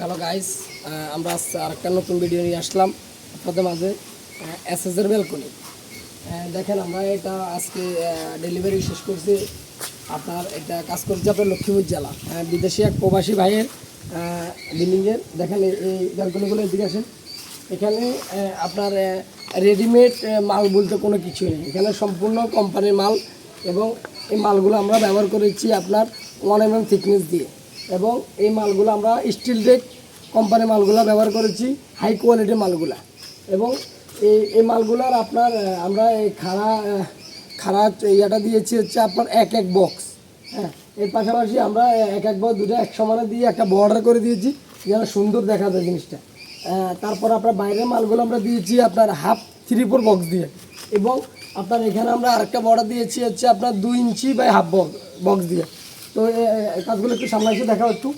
Hello guys আমরা আরেকটা নতুন ভিডিও নিয়ে আসলাম আপনাদের মাঝে এর ব্যালকনি দেখেন আমরা এটা আজকে ডেলিভারি শেষ করছি। আপনার এটা কাজ করছে আপনার লক্ষ্মীপুর জেলা বিদেশি এক প্রবাসী ভাইয়ের বিল্ডিংয়ের দেখেন এই- ব্যালকনিগুলো এদিকে আসেন। এখানে আপনার রেডিমেড মাল বলতে কোনো কিছুই নেই। এখানে সম্পূর্ণ কোম্পানির মাল এবং এই মালগুলো আমরা ব্যবহার করেছি আপনার ওয়ান এম এম থিকনেস দিয়ে। এবং এই মালগুলো আমরা স্টিল ডেক কোম্পানির মালগুলো ব্যবহার করেছি হাই কোয়ালিটির মালগুলা। এবং এই এই মালগুলোর আপনার আমরা এই খাড়া খাড়া ইয়াটা দিয়েছি হচ্ছে আপনার এক এক বক্স হ্যাঁ। এর পাশাপাশি আমরা এক এক বক্স দুটো এক সমানে দিয়ে একটা বর্ডার করে দিয়েছি, যেন সুন্দর দেখা যায় জিনিসটা। তারপর আপনার বাইরের মালগুলো আমরা দিয়েছি আপনার হাফ থ্রি ফোর বক্স দিয়ে। এবং আপনার এখানে আমরা আরেকটা বর্ডার দিয়েছি হচ্ছে আপনার দুই inch by half box box দিয়ে। তো এই কাজগুলো একটু সামনে এসে দেখাও একটু।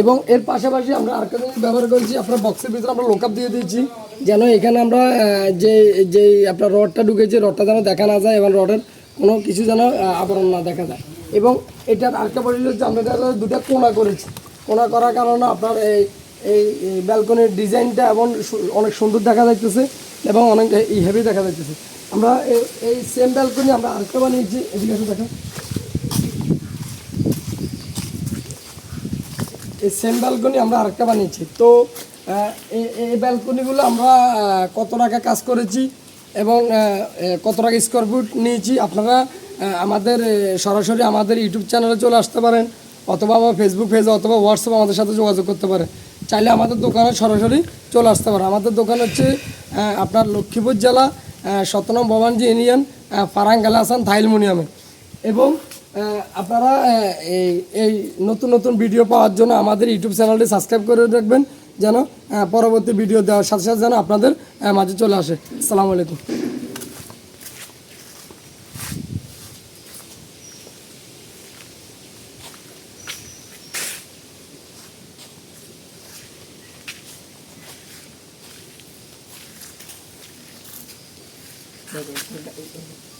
এবং এর পাশাপাশি আমরা আর ব্যবহার করেছি, আপনার বক্সের ভিতরে আমরা লোকআপ দিয়ে দিয়েছি, যেন এখানে আমরা যে যে আপনার রডটা ঢুকেছে, রডটা যেন দেখা না যায় এবং রডের কোনো কিছু যেন আবরণ না দেখা যায়। এবং এটার আরেকটা পরিচয় হচ্ছে, আমরা দুটা কোনা করেছি। কোনা করার কারণে আপনার এই এই ব্যালকনির ডিজাইনটা সু- অনেক সুন্দর দেখা যাইতেছে এবং অনেক হেভি দেখা যাইতেছে। আমরা এই- সেম ব্যালকনি আমরা আরেকটা বানিয়েছি, এদিকে এসে দেখেন। এই সেম ব্যালকনি আমরা আরেকটা বানিয়েছি। তো এই- এই ব্যালকনিগুলো আমরা কত টাকা কাজ করেছি এবং কত টাকা স্কোয়ার ফুট নিয়েছি, আপনারা আমাদের সরাসরি আমাদের ইউটিউব চ্যানেলে চলে আসতে পারেন, অথবা আমার ফেসবুক পেজ অথবা হোয়াটসঅ্যাপ আমাদের সাথে যোগাযোগ করতে পারেন। চাইলে আমাদের দোকানে সরাসরি চলে আসতে পারে। আমাদের দোকান হচ্ছে আপনার লক্ষ্মীপুর জেলা সতনম ভবানজি ইউনিয়ন ফারাঙ্গাল হাসান থাইলমোনিয়ামে। এবং আপনারা এই এই নতুন নতুন ভিডিও পাওয়ার জন্য আমাদের ইউটিউব চ্যানেলটি সাবস্ক্রাইব করে রাখবেন, যেন পরবর্তী ভিডিও দেওয়ার সাথে সাথে যেন আপনাদের মাঝে চলে আসে। আসসালামু আলাইকুম। 那, 네, 저희가 이.